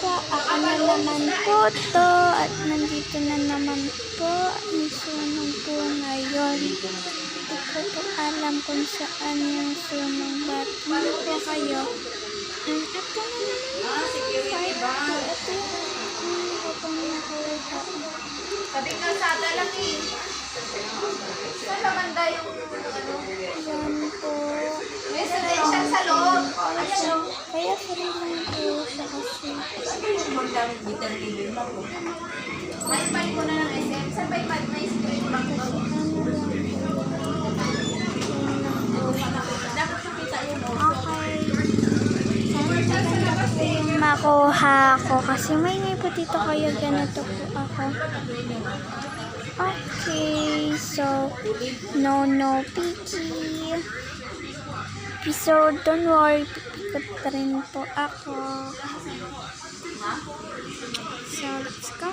po, ako na naman po to. At nandito na naman po ang sunog po ngayon. Hindi ko po alam kung saan yung sunog. Ba't hindi po kayo? Um, ito na naman. Po. Ito yung po nakuha. Sabi ka sa eh. Saan naman yung ano? Yan po. Residential sa loob. Ayan o. Kaya free lang. Magdamit bitan libre mo po. May pali ko na ng SM. Saan ba pali? May screen back lang po. Dapat makita yun makuha ko kasi may po dito kaya ganito po ako. Okay, so no no picky. So don't worry, pipikot rin po ako. So let's go.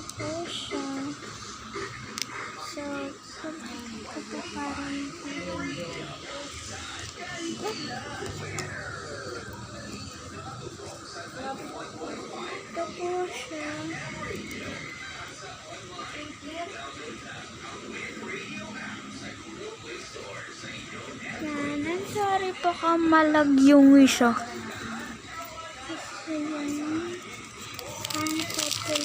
Ganito po siya. So, ito po parang ito po siya. Yan, I'm sorry po ka malag yung isa. Kasi yan, ang kapal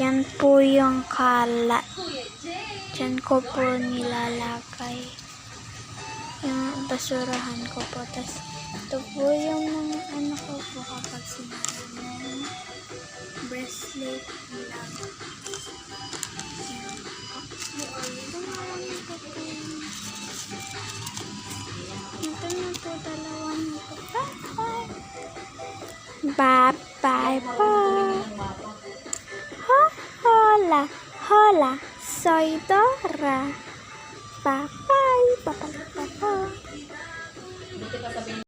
Yan po yung kalat. Diyan ko po nilalagay. Yung basurahan ko po. Tapos, ito po yung mga ano ko po kapag sinara ng bracelet po. Ito na po dalawa na po. Bye-bye! Bye-bye po! Ha, hola, hola, soy Dora. Bye-bye! Bye-bye! Sabi